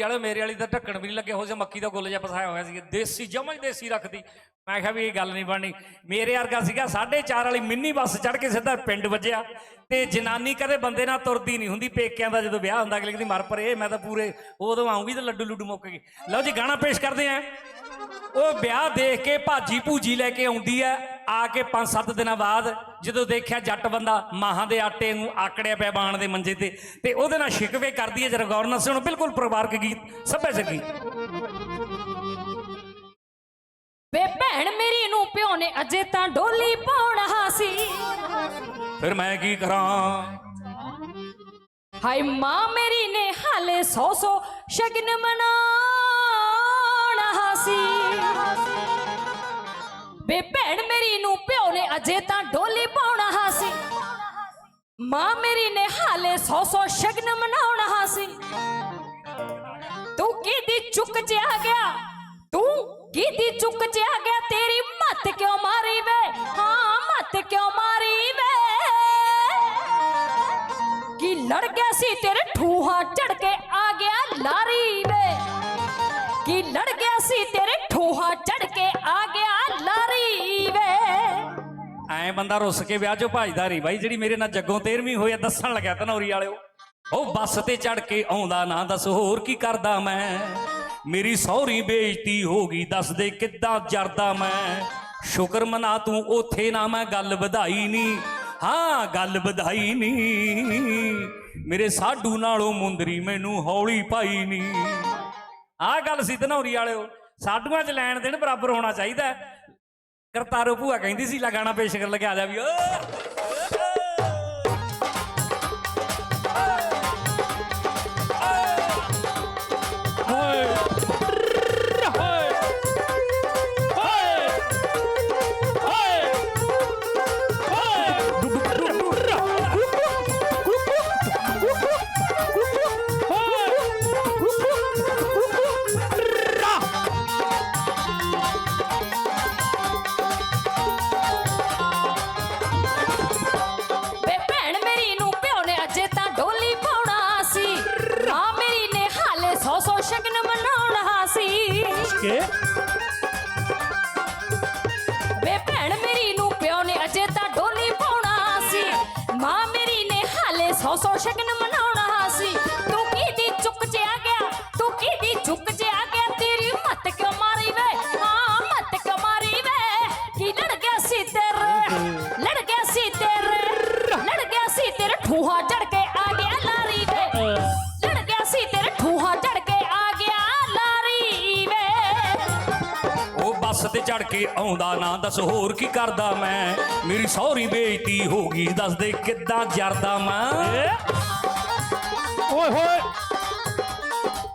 ਵਾਲੇ, ਮੇਰੇ ਵਾਲੀ ਤਾਂ ਢੱਕਣ ਵੀ ਨਹੀਂ ਲੱਗੇ, ਹੋ ਸੀ ਮੱਕੀ ਦਾ ਗੁੱਲ ਜਿਹਾ ਪਸਾਇਆ ਹੋਇਆ ਸੀ, ਦੇਸੀ, ਜਮਾਂ ਦੇਸੀ ਰੱਖਦੀ ਮੈਂ ਕਿਹਾ ਵੀ ਇਹ ਗੱਲ ਨਹੀਂ ਬਣਨੀ। ਮੇਰੇ ਵਰਗਾ ਸੀਗਾ 4.5 ਵਾਲੀ ਮਿੰਨੀ ਬੱਸ ਚੜ ਕੇ ਸਿੱਧਾ ਪਿੰਡ ਵੱਜਿਆ ਤੇ ਜਨਾਨੀ ਕਦੇ ਬੰਦੇ ਨਾਲ ਤੁਰਦੀ ਨਹੀਂ ਹੁੰਦੀ, ਪੇਕਿਆਂ ਦਾ ਜਦੋਂ ਵਿਆਹ ਹੁੰਦਾ, ਅਗਲੇ ਕਹਿੰਦੀ, ਮਰ ਪਰੇ, ਮੈਂ ਤਾਂ ਪੂਰੇ ਉਦੋਂ ਆਉਂਗੀ ਤਾਂ ਲੱਡੂ ਲੁੱਡੂ ਮੁੱਕ ਗਏ। ਲਓ ਜੀ, ਗਾਣਾ ਪੇਸ਼ ਕਰਦੇ ਆਂ। ਉਹ ਵਿਆਹ ਦੇਖ ਕੇ ਭਾਜੀ ਭੂਜੀ ਲੈ ਕੇ ਆਉਂਦੀ ਐ ਆ ਕੇ 5-7 ਦਿਨਾਂ ਬਾਅਦ ਜਦੋਂ ਦੇਖਿਆ ਜੱਟ ਬੰਦਾ ਮਾਹਾਂ ਦੇ ਆਟੇ ਨੂੰ ਆਕੜਿਆ ਪਿਆ ਬਾਣ ਦੇ ਮੰਜੇ ਤੇ ਤੇ ਉਹਦੇ ਨਾਲ ਸ਼ਿਕਵੇ ਕਰਦੀ ਐ ਜਰਾ ਗੌਰ ਨਾਲ ਸੁਣੋ ਬਿਲਕੁਲ ਪਰਿਵਾਰਕ ਗੀਤ ਸੱਭਿਆਚਾਰਕ ਗੀਤ ਵੇ ਭੈਣ ਮੇਰੀ ਨੂੰ ਪਿਓ ਨੇ ਅਜੇ ਤਾਂ ਡੋਲੀ ਪਾਉਣਾ ਸੀ ਫਿਰ ਮੈਂ ਕੀ ਕਰਾਂ? ਹਾਏ ਮਾਂ ਮੇਰੀ ਨੇ ਹਾਲੇ ਸੌ ਸੌ ਸ਼ਗਨ ਮਨਾਉਣਾ ਸੀ ਵੇ ਭੈਣ ਮੇਰੀ ਨੂੰ ਪਿਓ ਨੇ ਅਜੇ ਤਾਂ ਡੋਲੀ ਪਾਉਣਾ ਸੀ। ਮਾਂ ਮੇਰੀ ਨੇ ਹਾਲੇ ਸੌ ਸੌ ਸ਼ਗਨ ਮਨਾਉਣਾ ਸੀ। ਤੂੰ ਕਿਹਦੀ ਚੁੱਕ ਚ ਆ ਗਿਆ? ਤੂੰ ਕਿਹਦੀ ਚੁੱਕ ਚ ਆ ਗਿਆ? ਤੇਰੀ ਮੱਤ ਕਿਉਂ ਮਾਰੀ ਵੇ? ਹਾਂ, ਮੱਤ ਕਿਉਂ ਮਾਰੀ ਵੇ? ਕੀ ਲੜ ਗਿਆ ਸੀ ਤੇਰੇ ਠੂਹਾਂ ਚੜ ਬੰਦਾ ਰੁੱਸ ਕੇ ਵਿਆਹ ਚੋਂ ਭੱਜਦਾ ਰਹੀ ਬਾਈ, ਜਿਹੜੀ ਮੇਰੇ ਨਾਲ ਜੱਗੋਂ 13ਵੀਂ ਹੋਈ ਦੱਸਣ ਲੱਗਿਆ ਧਨੌਰੀ ਵਾਲਿਓ। ਉਹ ਬੱਸ ਤੇ ਚੜ ਕੇ ਆਉਂਦਾ, ਨਾ ਦੱਸ, ਹੋਰ ਕੀ ਕਰਦਾ ਮੈਂ? ਮੇਰੀ ਸੌਰੀ ਬੇਇੱਜ਼ਤੀ ਹੋ ਗਈ, ਦੱਸ ਦੇ ਕਿੱਦਾਂ ਜਰਦਾ ਮੈਂ? ਸ਼ੁਕਰ ਮਨਾ ਤੂੰ, ਉਥੇ ਨਾ ਮੈਂ ਗੱਲ ਵਧਾਈ ਨਹੀਂ ਹਾਂ, ਗੱਲ ਵਧਾਈ ਨਹੀਂ ਮੇਰੇ ਸਾਡੂ ਨਾਲੋਂ ਮੁੰਦਰੀ ਮੈਨੂੰ ਹੌਲੀ ਪਾਈ ਨਹੀਂ ਆਹ ਗੱਲ ਸੀ ਧਨੌਰੀ ਵਾਲਿਓ, ਸਾਡੂਆਂ 'ਚ ਲੈਣ ਦੇਣ ਬਰਾਬਰ ਹੋਣਾ ਚਾਹੀਦਾ। ਕਰਤਾਰੋ ਭੂਆ ਕਹਿੰਦੀ ਸੀ ਲਗਾਣਾ ਪੇਸ਼ ਕਰਨ ਲੱਗਿਆ ਆ ਜਾ ਵੀ ਓ ਸੌ ਸ਼ਗਨ ਮਨਾਉਣਾ ਸੀ ਕੇ? ਵੇ ਭੈਣ ਮੇਰੀ ਨੂੰ ਪਿਓ ਨੇ ਅਜੇ ਤਾਂ ਡੋਲੀ ਪਾਉਣਾ ਸੀ। ਮਾਂ ਮੇਰੀ ਨੇ ਹਾਲੇ ਸੌ ਸੌ ਸ਼ਗਨ ਬੱਸ ਤੇ ਚੜ ਕੇ ਆਉਂਦਾ ਨਾ ਦੱਸ ਹੋਰ ਕੀ ਕਰਦਾ ਮੈਂ? ਮੇਰੀ ਸੌਰੀ ਬੇਇੱਜ਼ਤੀ ਹੋ ਗਈ ਦੱਸ ਦੇ ਕਿੱਦਾਂ ਜਰਦਾ ਮੈਂ? ਓਏ ਹੋਏ।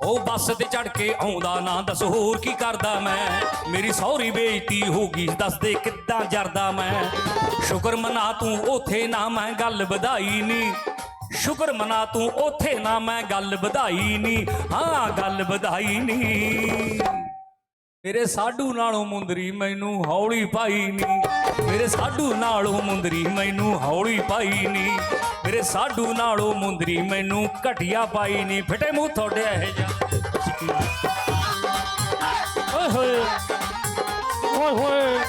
ਉਹ ਬੱਸ ਤੇ ਚੜ ਕੇ ਆਉਂਦਾ ਨਾ ਦੱਸ ਹੋਰ ਕੀ ਕਰਦਾ ਮੈਂ? ਮੇਰੀ ਸੌਰੀ ਬੇਇੱਜ਼ਤੀ ਹੋ ਗਈ ਦੱਸ ਦੇ ਕਿੱਦਾਂ ਜਰਦਾ ਮੈਂ? ਸ਼ੁਕਰ ਮਨਾ ਤੂੰ ਉਥੇ ਨਾ ਮੈਂ ਗੱਲ ਵਧਾਈ ਨਹੀਂ ਸ਼ੁਕਰ ਮਨਾ ਤੂੰ ਉਥੇ ਨਾ ਮੈਂ ਗੱਲ ਵਧਾਈ ਨਹੀਂ ਹਾਂ ਗੱਲ ਵਧਾਈ ਨਹੀਂ ਮੇਰੇ ਸਾਡੂ ਨਾਲੋਂ ਮੁੰਦਰੀ ਮੈਨੂੰ ਹੌਲੀ ਪਾਈ ਨੀ। ਮੇਰੇ ਸਾਡੂ ਨਾਲੋਂ ਮੁੰਦਰੀ ਮੈਨੂੰ ਹੌਲੀ ਪਾਈ ਨੀ। ਮੇਰੇ ਸਾਡੂ ਨਾਲੋਂ ਮੁੰਦਰੀ ਮੈਨੂੰ ਘਟਿਆ ਪਾਈ ਨੀ। ਫਿੱਟੇ ਮੂੰਹ ਤੁਹਾਡੇ ਇਹ ਜਾ ਓਏ ਹੋਏ। ਓਏ ਹੋਏ।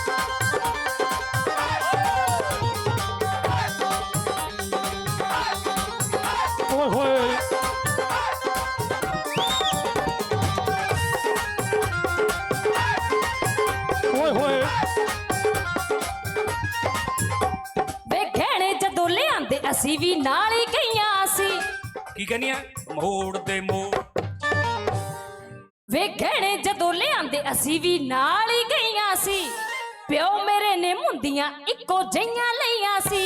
ਅਸੀਂ ਵੀ ਨਾਲ ਹੀ ਗਈਆਂ ਸੀ ਕੀ ਕਹਿੰਦੀ ਆ ਮੋੜ ਦੇ ਮੋੜ। ਵੇ ਗਹਿਣੇ ਜਦੋਂ ਲਿਆਂਦੇ ਅਸੀਂ ਵੀ ਨਾਲ ਹੀ ਗਈਆਂ ਸੀ। ਪਿਓ ਮੇਰੇ ਨੇ ਮੁੰਦੀਆਂ ਇੱਕੋ ਜਿਹੀਆਂ ਲਈਆਂ ਸੀ।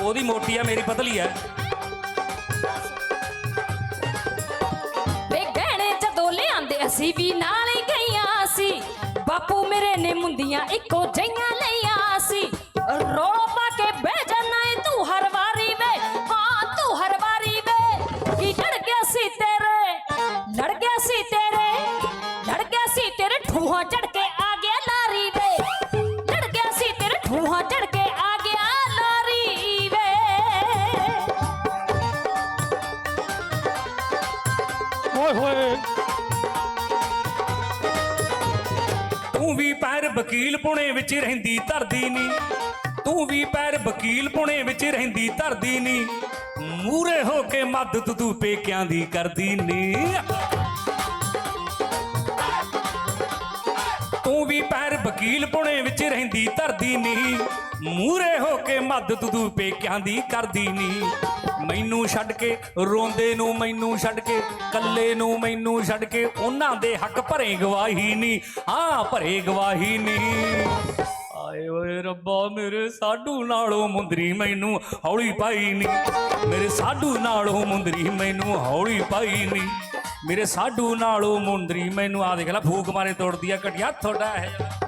ਉਹਦੀ ਮੋਟੀ ਆ ਮੇਰੀ ਪਤਲੀ ਆ। ਵੇ ਗਹਿਣੇ ਜਦੋਂ ਲਿਆਂਦੇ ਅਸੀਂ ਵੀ ਨਾਲ ਹੀ ਗਈਆਂ ਸੀ। ਬਾਪੂ ਮੇਰੇ ਨੇ ਮੁੰਦੀਆਂ ਇੱਕੋ ਜਿਹੀਆਂ ਹੋਏ ਹੋਏ। ਤੂੰ ਵੀ ਪੈਰ ਵਕੀਲ ਪੁਣੇ ਵਿੱਚ ਰਹਿੰਦੀ ਧਰਦੀ ਨੀ। ਤੂੰ ਵੀ ਪੈਰ ਵਕੀਲ ਪੁਣੇ ਵਿੱਚ ਰਹਿੰਦੀ ਧਰਦੀ ਨੀ। ਮੂਰੇ ਹੋ ਕੇ ਮਦਦ ਤੂੰ ਪੇਕਿਆਂ ਦੀ ਕਰਦੀ ਨੀ। ਤੂੰ ਵੀ ਪੈਰ ਵਕੀਲ ਪੁਣੇ ਵਿੱਚ ਰਹਿੰਦੀ ਧਰਦੀ ਨੀ। ਮੂਰੇ ਹੋ ਕੇ ਮਦਦ ਤੂੰ ਪੇਕਿਆਂ ਦੀ ਕਰਦੀ ਨੀ। ਮੈਨੂੰ ਛੱਡ ਕੇ, ਰੋਂਦੇ ਨੂੰ ਮੈਨੂੰ ਛੱਡ ਕੇ ਕੱਲੇ ਨੂੰ ਮੈਨੂੰ ਛੱਡ ਕੇ, ਉਹਨਾਂ ਦੇ ਹੱਕ ਭਰੇ ਗਵਾਹੀ ਨੀ ਹਾਂ ਭਰੇ ਗਵਾਹੀ ਨੀ ਆਏ ਓਏ ਰੱਬਾ, ਮੇਰੇ ਸਾਡੂ ਨਾਲੋਂ ਮੁੰਦਰੀ ਮੈਨੂੰ ਹੌਲੀ ਪਾਈ ਨੀ ਮੇਰੇ ਸਾਡੂ ਨਾਲੋਂ ਮੁੰਦਰੀ ਮੈਨੂੰ ਹੌਲੀ ਪਾਈ ਨੀ ਮੇਰੇ ਸਾਡੂ ਨਾਲੋਂ ਮੁੰਦਰੀ ਮੈਨੂੰ ਆ ਦੇਖ ਲੈ, ਫੂਕ ਮਾਰੇ ਤੋੜਦੀ ਆ, ਘਟਿਆ ਤੁਹਾਡਾ ਹੈ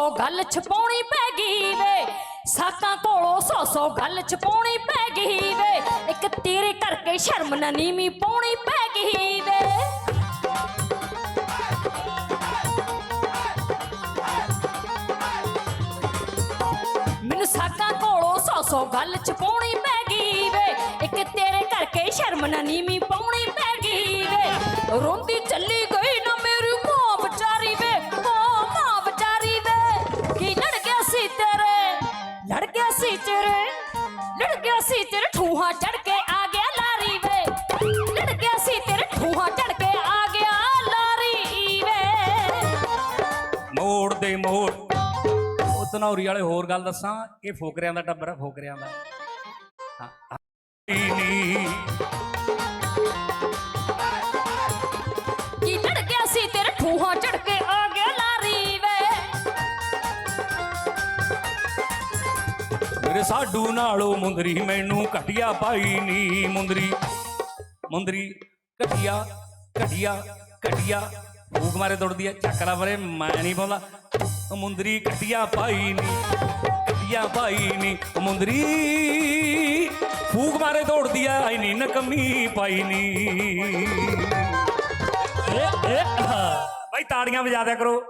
ਸੌ ਗੱਲ ਛਪਾਉਣੀ ਪੈ ਗਈ ਵੇ। ਸਾਕਾਂ ਕੋਲੋਂ ਸੌ ਸੌ ਗੱਲ ਛਪਾਉਣੀ ਪੈ ਗਈ ਵੇ। ਇੱਕ ਤੇਰੇ ਕਰਕੇ ਸ਼ਰਮ ਨਾ ਨੀਵੀਂ ਪਾਉਣੀ ਪੈ ਗਈ ਵੇ। ਮੈਨੂੰ ਸਾਕਾਂ ਕੋਲੋਂ ਸੌ ਸੌ ਗੱਲ ਛਪਾਉਣੀ ਪੈ ਗਈ ਵੇ। ਇੱਕ ਤੇਰੇ ਕਰਕੇ ਸ਼ਰਮ ਨਾ ਨੀਵੀਂ ਪਾਉਣੀ ਪੈ ਗਈ ਵੇ। ਰੋਂਦੀ ਦੇ ਮੋੜ ਉਹ ਵਾਲੇ ਹੋਰ ਗੱਲ ਦੱਸਾਂ ਇਹ ਫੋਕਰਿਆਂ ਦਾ ਟੱਬਰ ਫੋਕਰਿਆਂ ਦਾ। ਹਾਂ, ਹਾਂ। ਨੀ ਕੀ ਲੜ ਗਿਆ ਸੀ ਤੇਰੇ ਠੂਹਾਂ ਚੜ ਕੇ ਆ ਗਿਆ ਲਾਰੀ ਵੇ। ਮੇਰੇ ਸਾਡੂ ਨਾਲੋਂ ਮੁੰਦਰੀ ਮੈਨੂੰ ਘਟਿਆ ਪਾਈ ਨੀ ਮੁੰਦਰੀ। ਮੁੰਦਰੀ ਘਟਿਆ ਘਟਿਆ ਘਟਿਆ। ਭੂਕ ਮਾਰੇ ਦੌੜਦੀ ਐ ਚੱਕਰਾ ਮਰੇ ਮੈਂ ਨਹੀਂ ਪਾਉਂਦਾ। ਉਹ ਮੁੰਦਰੀ ਘਟਿਆ ਪਾਈ ਨੀ ਘਟਿਆ ਪਾਈ ਨੀ, ਉਹ ਮੁੰਦਰੀ ਫੂਕ ਮਾਰੇ ਦੌੜਦੀ ਐ ਆਈ ਨੀ ਨਕਮੀ ਪਾਈ ਨੀ। ਇਹ ਇਹ ਹਾਂ ਬਾਈ ਤਾੜੀਆਂ ਵਜਾ ਦਿਆ ਕਰੋ।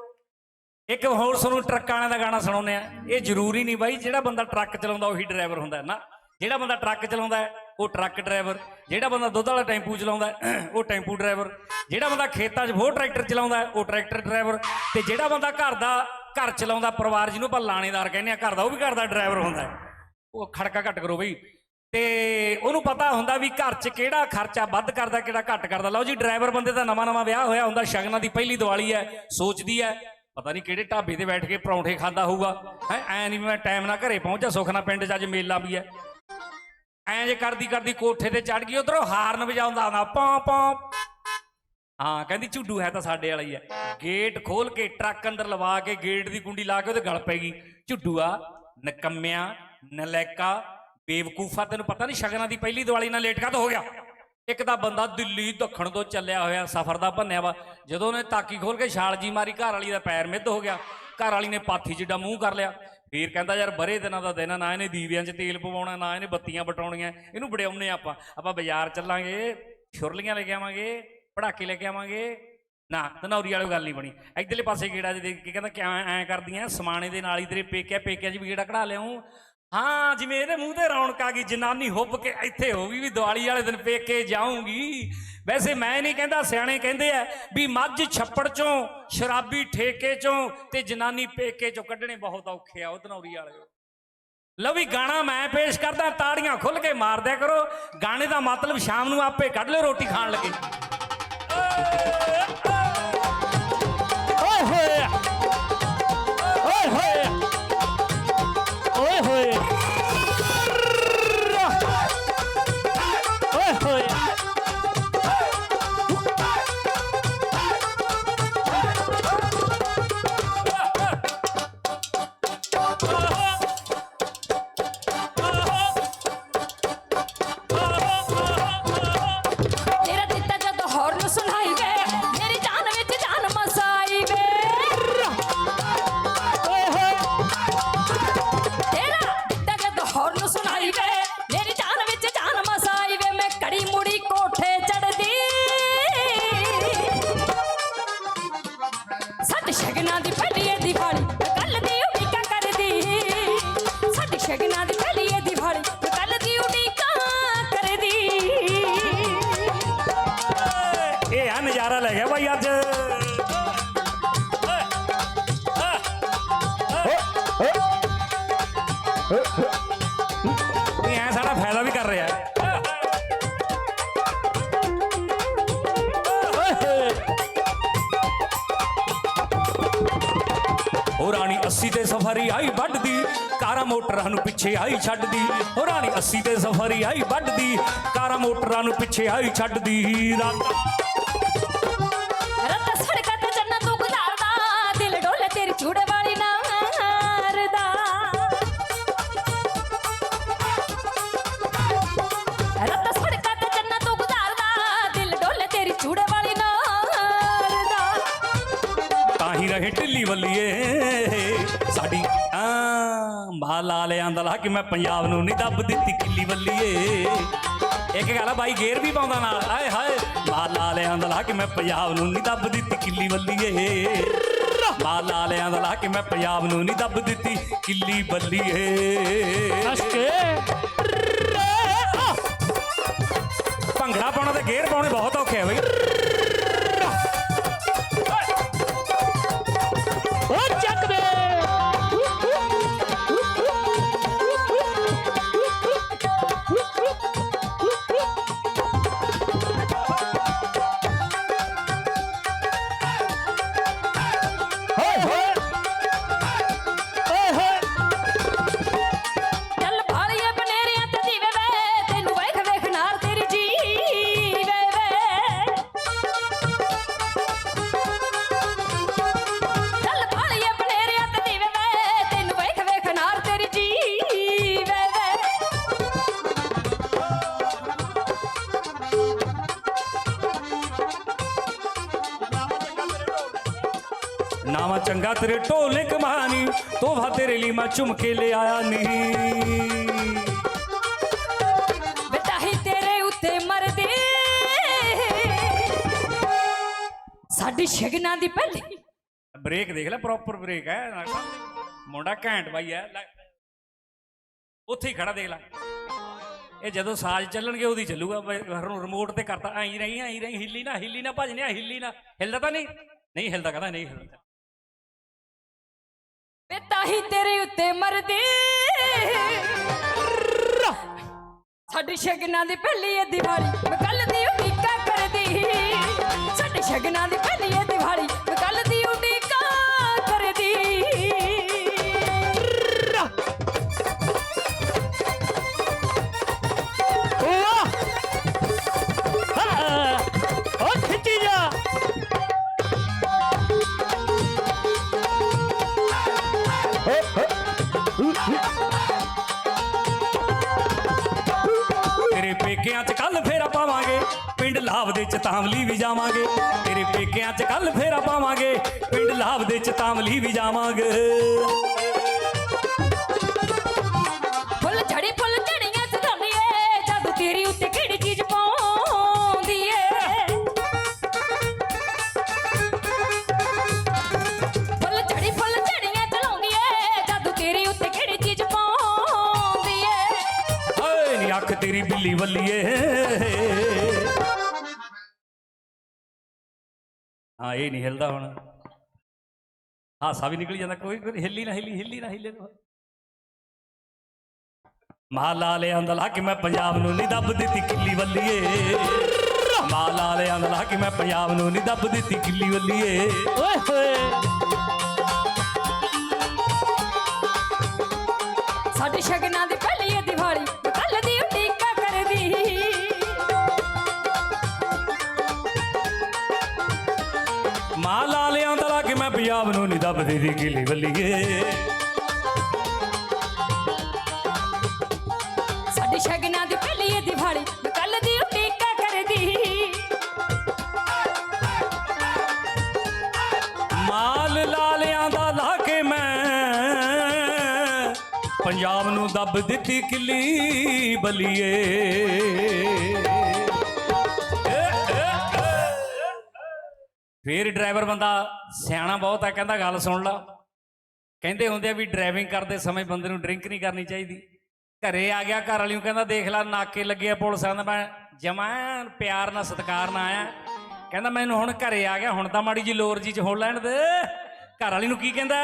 ਇੱਕ ਹੋਰ ਤੁਹਾਨੂੰ ਟਰੱਕਾਂ ਵਾਲਿਆਂ ਦਾ ਗਾਣਾ ਸੁਣਾਉਂਦੇ ਆ। ਇਹ ਜ਼ਰੂਰੀ ਨਹੀਂ ਬਾਈ, ਜਿਹੜਾ ਬੰਦਾ ਟਰੱਕ ਚਲਾਉਂਦਾ ਉਹੀ ਡਰਾਈਵਰ ਹੁੰਦਾ ਨਾ। ਜਿਹੜਾ ਬੰਦਾ ਟਰੱਕ ਚਲਾਉਂਦਾ ਉਹ ਟਰੱਕ ਡਰਾਈਵਰ, ਜਿਹੜਾ ਬੰਦਾ ਦੁੱਧ ਵਾਲਾ ਟੈਂਪੂ ਚਲਾਉਂਦਾ ਉਹ ਟੈਂਪੂ ਡਰਾਈਵਰ, ਜਿਹੜਾ ਬੰਦਾ ਖੇਤਾਂ 'ਚ ਫੋਰ ਟਰੈਕਟਰ ਚਲਾਉਂਦਾ ਉਹ ਟਰੈਕਟਰ ਡਰਾਈਵਰ ਤੇ ਜਿਹੜਾ ਬੰਦਾ ਘਰ ਦਾ ਘਰ ਚਲਾਉਂਦਾ, ਪਰਿਵਾਰ ਜਿਹਨੂੰ ਆਪਾਂ ਲਾਣੇਦਾਰ ਕਹਿੰਦੇ ਆ ਘਰ ਦਾ ਉਹ ਵੀ ਘਰ ਦਾ ਡਰਾਈਵਰ ਹੁੰਦਾ ਉਹ ਖੜਕਾ ਘੱਟ ਕਰੋ ਬਈ। ਤੇ ਉਹਨੂੰ ਪਤਾ ਹੁੰਦਾ ਵੀ ਘਰ 'ਚ ਕਿਹੜਾ ਖਰਚਾ ਵੱਧ ਕਰਦਾ, ਕਿਹੜਾ ਘੱਟ ਕਰਦਾ। ਲਓ ਜੀ, ਡਰਾਈਵਰ ਬੰਦੇ ਦਾ ਨਵਾਂ ਨਵਾਂ ਵਿਆਹ ਹੋਇਆ ਹੁੰਦਾ, ਸ਼ਗਨਾਂ ਦੀ ਪਹਿਲੀ ਦੀਵਾਲੀ ਹੈ, ਸੋਚਦੀ ਹੈ, ਪਤਾ ਨਹੀਂ ਕਿਹੜੇ ਢਾਬੇ ਤੇ ਬੈਠ ਕੇ ਪਰੌਂਠੇ ਖਾਂਦਾ ਹੋਊਗਾ। ਹੈ, ਐ ਨਹੀਂ ਮੈਂ ਟਾਈਮ ਨਾਲ ਘਰੇ ਪਹੁੰਚਾ ਸੁਖਨਾ ਪਿੰਡ 'ਚ ਅੱਜ ਮੇਲਾ ਵੀ ਹੈ। ਐਂ ਜੇ ਕਰਦੀ ਕਰਦੀ ਕੋਠੇ ਤੇ ਚੜ ਗਈ, ਉਧਰੋਂ ਹਾਰਨ ਵਜਾਉਂਦਾ ਆਉਂਦਾ, ਪਾਂ ਪਾਂ। ਹਾਂ, ਕਹਿੰਦੀ ਝੁੱਡੂ ਹੈ ਤਾਂ ਸਾਡੇ ਵਾਲਾ ਹੀ ਹੈ। ਗੇਟ ਖੋਲ ਕੇ ਟਰੱਕ ਅੰਦਰ ਲਵਾ ਕੇ ਗੇਟ ਦੀ ਕੁੰਡੀ ਲਾ ਕੇ ਉਹਦੇ ਗਲ ਪੈ ਗਈ। ਝੁੱਡੂਆ, ਨਕੰਮਿਆ, ਨਲੈਕਾ, ਬੇਵਕੂਫਾ, ਤੈਨੂੰ ਪਤਾ ਨਹੀਂ ਸ਼ਗਨਾਂ ਦੀ ਪਹਿਲੀ ਦੀਵਾਲੀ ਨਾਲ ਲੇਟ ਕਦ ਹੋ ਗਿਆ? ਇੱਕ ਤਾਂ ਬੰਦਾ ਦਿੱਲੀ ਦੱਖਣ ਤੋਂ ਚੱਲਿਆ ਹੋਇਆ, ਸਫ਼ਰ ਦਾ ਭੰਨਿਆ ਵਾ। ਜਦੋਂ ਉਹਨੇ ਤਾਕੀ ਖੋਲ ਕੇ ਛਾਲ ਜੀ ਮਾਰੀ, ਘਰ ਵਾਲੀ ਦਾ ਪੈਰ ਮਿੱਧ ਹੋ ਗਿਆ। ਘਰ ਵਾਲੀ ਨੇ ਪਾਥੀ ਜਿੱਡਾ ਮੂੰਹ ਕਰ ਲਿਆ। ਵੀਰ ਕਹਿੰਦਾ ਯਾਰ ਬਰੇ ਦਿਨਾਂ ਦਾ ਦਿਨ ਆ, ਨਾ ਇਹਨੇ ਦੀਵਿਆਂ 'ਚ ਤੇਲ ਪਵਾਉਣਾ ਨਾ ਇਹਨੇ ਬੱਤੀਆਂ ਬਟਾਉਣੀਆਂ ਇਹਨੂੰ ਵੜਿਆਉਨੇ ਆਪਾਂ। ਆਪਾਂ ਬਾਜ਼ਾਰ ਚੱਲਾਂਗੇ ਛੁਰਲੀਆਂ ਲੈ ਕੇ ਆਵਾਂਗੇ ਪੜਾਕੇ ਲੈ ਕੇ ਆਵਾਂਗੇ। ਨਾ ਧਨੌਰੀ ਵਾਲੀ ਗੱਲ ਨਹੀਂ ਬਣੀ। ਇਧਰਲੇ ਪਾਸੇ ਗੇੜਾ ਜੇ ਦੇਖ ਕੇ ਕਹਿੰਦਾ ਕਿਉਂ ਐ ਕਰਦੀਆਂ ਸਮਾਣੇ ਦੇ ਨਾਲ ਹੀ ਤੇਰੇ ਪੇਕਿਆ ਪੇਕਿਆ 'ਚ ਵੀ ਗੇੜਾ ਕਢਾ ਲਿਆਉਂ ਹਾਂ, ਜਿਵੇਂ ਇਹਦੇ ਮੂੰਹ ਤੇ ਰੌਣਕ ਆ ਗਈ, ਜਨਾਨੀ ਹੁੱਬ ਕੇ ਇੱਥੇ ਹੋ ਗਈ ਵੀ ਦੀਵਾਲੀ ਵਾਲੇ ਦਿਨ ਪੇਕੇ ਜਾਊਂਗੀ। ਵੈਸੇ ਮੈਂ ਨਹੀਂ ਕਹਿੰਦਾ, ਸਿਆਣੇ ਕਹਿੰਦੇ ਆ ਵੀ ਮੱਝ ਛੱਪੜ ਚੋਂ, ਸ਼ਰਾਬੀ ਠੇਕੇ ਚੋਂ ਤੇ ਜਨਾਨੀ ਪੇਕੇ ਚੋਂ ਕੱਢਣੇ ਬਹੁਤ ਔਖੇ ਆ, ਉਹ ਧਨੌਰੀ ਵਾਲੇ ਲਓ ਵੀ ਗਾਣਾ ਮੈਂ ਪੇਸ਼ ਕਰਦਾ, ਤਾੜੀਆਂ ਖੁੱਲ ਕੇ ਮਾਰ ਦਿਆ ਕਰੋ। ਗਾਣੇ ਦਾ ਮਤਲਬ ਸ਼ਾਮ ਨੂੰ ਆਪੇ ਕੱਢ ਲਿਓ ਰੋਟੀ ਖਾਣ ਲੱਗੇ। ਇਹ ਐ ਸਾਡਾ ਫਾਇਦਾ ਵੀ ਕਰ ਰਿਹਾ। ਹੈ ਓਏ ਉਹ ਰਾਣੀ 80 ਤੇ ਸਫ਼ਾਰੀ ਆਈ ਵੱਢਦੀ, ਕਾਰਾਂ ਮੋਟਰਾਂ ਨੂੰ ਪਿੱਛੇ ਆਈ ਛੱਡਦੀ। ਉਹ ਰਾਣੀ 80 ਤੇ ਸਫ਼ਾਰੀ ਆਈ ਵੱਢਦੀ, ਕਾਰਾਂ ਮੋਟਰਾਂ ਨੂੰ ਪਿੱਛੇ ਆਈ ਛੱਡਦੀ। ਰਾਤ ਰਤ ਮਾਲ ਲਾਲਿਆਂ ਦਾ ਲਾ ਕਿ ਮੈਂ ਪੰਜਾਬ ਨੂੰ ਨਹੀਂ ਦੱਬ ਦਿੱਤੀ ਕਿੱਲੀ ਵੱਲੀਏ। ਇੱਕ ਗੱਲ ਆ ਬਾਈ ਗੇਰ ਵੀ ਪਾਉਂਦਾ ਨਾਲ। ਆਏ ਹਾਏ। ਮਾਲ ਲਾਲਿਆਂ ਦਾ ਲਾ ਕਿ ਮੈਂ ਪੰਜਾਬ ਨੂੰ ਨਹੀਂ ਦੱਬ ਦਿੱਤੀ ਕਿੱਲੀ ਵੱਲੀਏ। ਮਾਲ ਲਾਲਿਆਂ ਦਾ ਲਾ ਕਿ ਮੈਂ ਪੰਜਾਬ ਨੂੰ ਨਹੀਂ ਦੱਬ ਦਿੱਤੀ ਕਿੱਲੀ ਵੱਲੀਏ। ਅਸ਼ਕੇ ਭੰਗੜਾ ਪਾਉਣਾ ਤੇ ਗੇਰ ਪਾਉਣੇ ਬਹੁਤ ਔਖੇ ਆ ਬਈ। ਢੋਲੇ ਕਮਾਨੀ ਤੋਹਫਾ ਤੇਰੇ ਲਈ ਮੈਂ ਚੁੰਮ ਕੇ ਲੈ ਆਇਆ ਨਹੀਂ। ਬੇਟਾ ਹੀ ਤੇਰੇ ਉੱਤੇ ਮਰਦੇ। ਸਾਡੀ ਸ਼ਗਨਾਂ ਦੀ ਪਹਿਲੀ। ਬ੍ਰੇਕ ਦੇਖ ਲੈ ਪ੍ਰੋਪਰ ਬ੍ਰੇਕ ਹੈ। ਮੁੰਡਾ ਘੈਂਟ ਬਾਈ ਹੈ। ਉੱਥੇ ਹੀ ਖੜਾ ਦੇਖ ਲੈ। ਇਹ ਜਦੋਂ ਸਾਜ਼ ਚੱਲਣਗੇ ਉਹਦੀ ਚੱਲੂਗਾ। ਬਈ ਹਰ ਨੂੰ ਰਿਮੋਟ ਤੇ ਕਰਤਾ। ਐਂ ਰਹੀ ਐਂ ਰਹੀ। ਹਿੱਲੀ ਨਾ ਹਿੱਲੀ ਨਾ ਭਜਨਿਆ ਹਿੱਲੀ ਨਾ। ਹਿੱਲਦਾ ਤਾਂ ਨਹੀਂ? ਨਹੀਂ ਹਿੱਲਦਾ ਕਹਿੰਦਾ ਨਹੀਂ ਹਿੱਲਦਾ। ਬੇਟਾ ਹੀ ਤੇਰੇ ਉੱਤੇ ਮਰਦੇ। ਸਾਡੀ ਸ਼ਗਨਾਂ ਦੀ ਪਹਿਲੀ ਇਹ ਦਿਵਾਲੀ ਮੈਂ ਕੱਲ ਦੀ ਉਡੀਕਾ ਕਰਦੀ। ਸਾਡੀ ਸ਼ਗਨਾਂ ਦੀ ਪਹਿਲੀ ਇਹ ਦਿਵਾਲੀ ਤੇਰੇ ਪੇਕਿਆਂ 'ਚ ਕੱਲ ਫੇਰਾ ਪਾਵਾਂਗੇ, ਪਿੰਡ ਲਾਭ ਦੇ ਚ ਤਾਮਲੀ ਵੀ ਜਾਵਾਂਗੇ। ਤੇਰੇ ਪੇਕਿਆਂ 'ਚ ਕੱਲ ਫੇਰਾ ਪਾਵਾਂਗੇ, ਪਿੰਡ ਲਾਭ ਦੇ ਚ ਤਾਮਲੀ ਵੀ ਜਾਵਾਂਗੇ। ਅੱਖ ਵੱਲੀਏ। ਹਾਂ, ਇਹ ਨਹੀਂ ਹਿਲਦਾ ਹੁਣ। ਹਾਸਾ ਵੀ ਨਿਕਲ ਜਾਂਦਾ, ਕੋਈ ਕੋਈ ਹਿੱਲੀ ਨਾ ਹਿੱਲੀ ਹਿੱਲੀ ਨਾ ਹਿੱਲੇ ਮਾਲਾ ਲਿਆਂ ਦਾ ਲਾ ਕੇ ਮੈਂ ਪੰਜਾਬ ਨੂੰ ਨਹੀਂ ਦੱਬ ਦਿੱਤੀ, ਕਿੱਲੀ ਵੱਲੀਏ। ਮਾਲਾ ਲਿਆਂ ਦਾ ਲਾ ਕੇ ਮੈਂ ਪੰਜਾਬ ਨੂੰ ਨਹੀਂ ਦੱਬ ਦਿੱਤੀ, ਕਿੱਲੀ ਵੱਲੀਏ। ਓਏ ਹੋਏ। ਸਾਡੀ ਸ਼ਗਨਾਂ ਦਿੱਤੀ ਕਿੱਲੀ ਵੱਲੀਏ ਸਾਡੀ ਸ਼ਗਨਾਂ ਦੀ ਪਹਿਲੀ ਇਹ ਦਿਵਾਲੀ ਕੱਲ ਦੀ ਉਡੀਕਾ ਕਰਦੀ। ਮਾਲ ਲਾਲਿਆਂ ਦਾ ਲਾ ਕੇ ਮੈਂ ਪੰਜਾਬ ਨੂੰ ਦੱਬ ਦਿੱਤੀ ਕਿੱਲੀ ਬਲੀਏ। ਫੇਰ ਡਰਾਈਵਰ ਬੰਦਾ ਸਿਆਣਾ ਬਹੁਤ ਆ, ਕਹਿੰਦਾ ਗੱਲ ਸੁਣ ਲਾ। ਕਹਿੰਦੇ ਹੁੰਦੇ ਆ ਵੀ ਡਰਾਈਵਿੰਗ ਕਰਦੇ ਸਮੇਂ ਬੰਦੇ ਨੂੰ ਡਰਿੰਕ ਨਹੀਂ ਕਰਨੀ ਚਾਹੀਦੀ। ਘਰੇ ਆ ਗਿਆ, ਘਰ ਵਾਲੀ ਨੂੰ ਕਹਿੰਦਾ ਦੇਖ ਲੈ, ਨਾਕੇ ਲੱਗੇ ਆ ਪੁਲਿਸ ਆਂਦਾ ਮੈਂ ਜਮਾ ਪਿਆਰ ਨਾਲ ਸਤਿਕਾਰ ਨਾਲ ਆਇਆ। ਕਹਿੰਦਾ ਮੈਨੂੰ ਹੁਣ ਘਰੇ ਆ ਗਿਆ, ਹੁਣ ਤਾਂ ਮਾੜੀ ਜੀ ਲੋਰ ਜੀ ਚ ਹੋ ਲੈਣ ਦੇ। ਘਰ ਵਾਲੀ ਨੂੰ ਕੀ ਕਹਿੰਦਾ?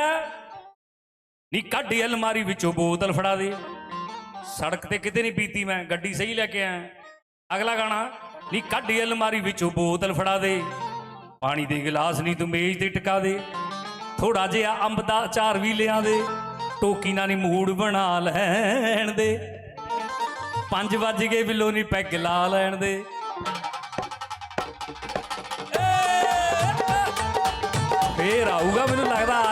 ਨੀ ਕੱਢ ਅਲਮਾਰੀ ਵਿੱਚੋਂ ਬੋਤਲ ਫੜਾ ਦੇ। ਸੜਕ ਤੇ ਕਿਤੇ ਨਹੀਂ ਪੀਤੀ ਮੈਂ, ਗੱਡੀ ਸਹੀ ਲੈ ਕੇ ਆਇਆ। ਅਗਲਾ ਗਾਣਾ, ਨੀ ਕੱਢ ਅਲਮਾਰੀ ਵਿੱਚੋਂ ਬੋਤਲ ਫੜਾ ਦੇ। ਪਾਣੀ ਦੇ ਗਿਲਾਸ ਨਹੀਂ ਤੂੰ ਮੇਜ਼ ਤੇ ਟਿਕਾ ਦੇ। ਥੋੜਾ ਜਿਹਾ ਅੰਬ ਦਾ ਅਚਾਰ ਵੀ ਲਿਆ ਦੇ। ਟੋਕੀ ਨਾਲ ਨੀ ਮੂੜ ਬਣਾ ਲੈਣ ਦੇ। 5 ਵੱਜ ਗਏ ਬਿੱਲੋ ਨਹੀਂ ਪੈਗ ਲਾ ਲੈਣ ਦੇ। ਫੇਰ ਆਊਗਾ ਮੈਨੂੰ ਲੱਗਦਾ